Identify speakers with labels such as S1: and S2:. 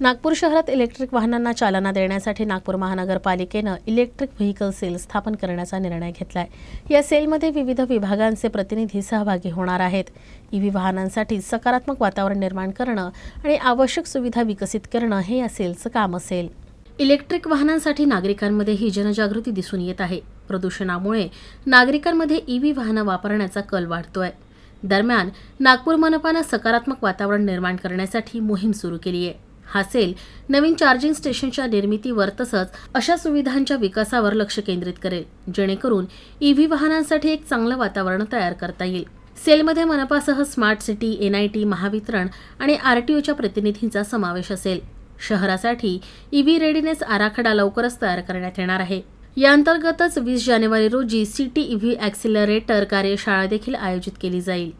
S1: नागपूर शहरात इलेक्ट्रिक वाहनांना चालना देण्यासाठी नागपूर महानगरपालिकेनं इलेक्ट्रिक व्हेकल सेल स्थापन करण्याचा निर्णय घेतलाय. या सेलमध्ये विविध विभागांचे प्रतिनिधी सहभागी होणार आहेत. ईव्ही वाहनांसाठी सकारात्मक वातावरण निर्माण करणं आणि आवश्यक सुविधा विकसित करणं हे या सेलचं काम असेल. इलेक्ट्रिक वाहनांसाठी नागरिकांमध्ये ही जनजागृती दिसून येत आहे. प्रदूषणामुळे नागरिकांमध्ये ईव्ही वाहनं वापरण्याचा कल वाढतोय. दरम्यान नागपूर मनपानं सकारात्मक वातावरण निर्माण करण्यासाठी मोहीम सुरू केली आहे हा सेल नवीन चार्जिंग स्टेशनच्या निर्मितीवर तसंच अशा सुविधांच्या विकासावर लक्ष केंद्रित करेल जेणेकरून ईव्ही वाहनांसाठी एक चांगलं वातावरण तयार करता येईल. सेलमध्ये मनपासह स्मार्ट सिटी एनआयटी महावितरण आणि आरटीओच्या प्रतिनिधींचा समावेश असेल. शहरासाठी ईव्ही रेडीनेस आराखडा लवकरच तयार करण्यात येणार आहे. या अंतर्गतच वीस जानेवारी रोजी सिटी ईव्ही ॲक्सिलरेटर कार्यशाळा देखील आयोजित केली जाईल.